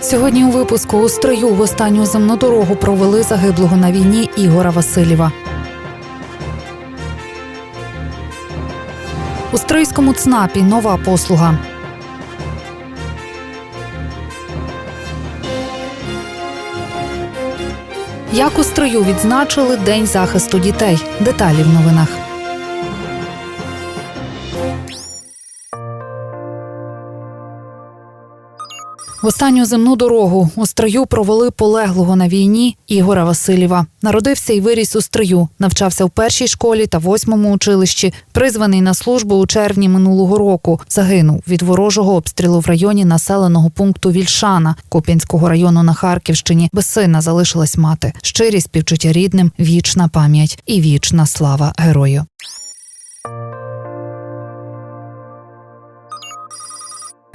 Сьогодні у випуску у строю в останню земну дорогу провели загиблого на війні Ігора Васильєва. У стрийському ЦНАПі нова послуга. Як у строю відзначили День захисту дітей. Деталі в новинах. В останню земну дорогу у строю провели полеглого на війні Ігора Васильєва. Народився і виріс у строю, навчався в першій школі та восьмому училищі. Призваний на службу у червні минулого року. Загинув від ворожого обстрілу в районі населеного пункту Вільшана Куп'янського району на Харківщині. Без сина залишилась мати. Щирі співчуття рідним, вічна пам'ять і вічна слава герою.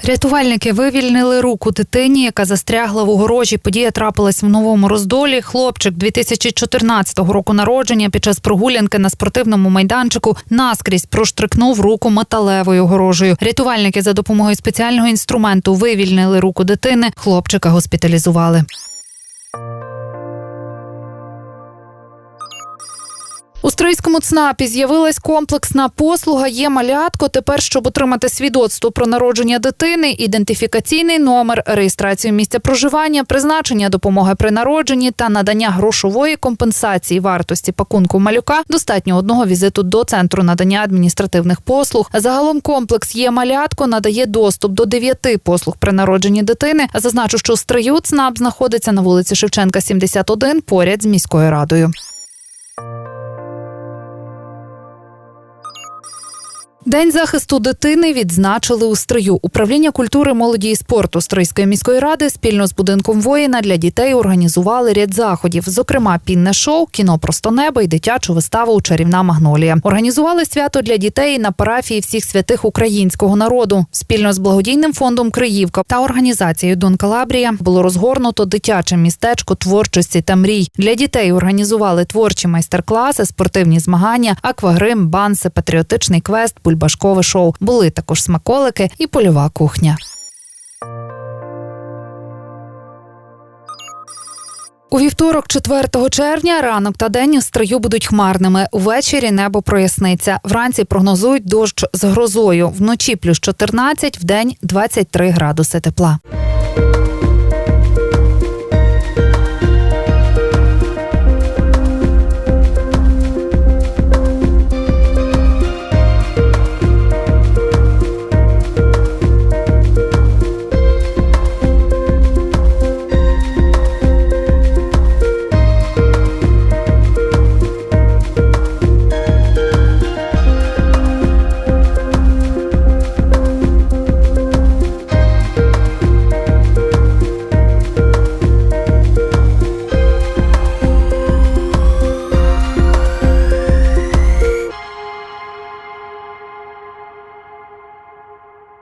Рятувальники вивільнили руку дитині, яка застрягла в огорожі. Подія трапилась в новому роздолі. Хлопчик 2014 року народження під час прогулянки на спортивному майданчику наскрізь проштрикнув руку металевою огорожею. Рятувальники за допомогою спеціального інструменту вивільнили руку дитини. Хлопчика госпіталізували. У стрийському ЦНАПі з'явилась комплексна послуга «Є малятко». Тепер, щоб отримати свідоцтво про народження дитини, ідентифікаційний номер, реєстрацію місця проживання, призначення допомоги при народженні та надання грошової компенсації вартості пакунку малюка, достатньо одного візиту до центру надання адміністративних послуг. Загалом комплекс «Є малятко» надає доступ до дев'яти послуг при народженні дитини. Зазначу, що стрию ЦНАП знаходиться на вулиці Шевченка, 71, поряд з міською радою. День захисту дитини відзначили у стрию. Управління культури, молоді і спорту Стрийської міської ради спільно з будинком воїна для дітей організували ряд заходів, зокрема пінне шоу, кіно просто небо і дитячу виставу Чарівна магнолія. Організували свято для дітей на парафії всіх святих українського народу. Спільно з благодійним фондом Криївка та організацією Дон Калабрія було розгорнуто дитяче містечко творчості та мрій. Для дітей організували творчі майстер-класи, спортивні змагання, аквагрим, банси, патріотичний квест, бульбашкове шоу. Були також смаколики і польова кухня. У вівторок, 4 червня, ранок та день у стрию будуть хмарними. Увечері небо проясниться. Вранці прогнозують дощ з грозою. Вночі плюс 14, вдень 23 градуси тепла.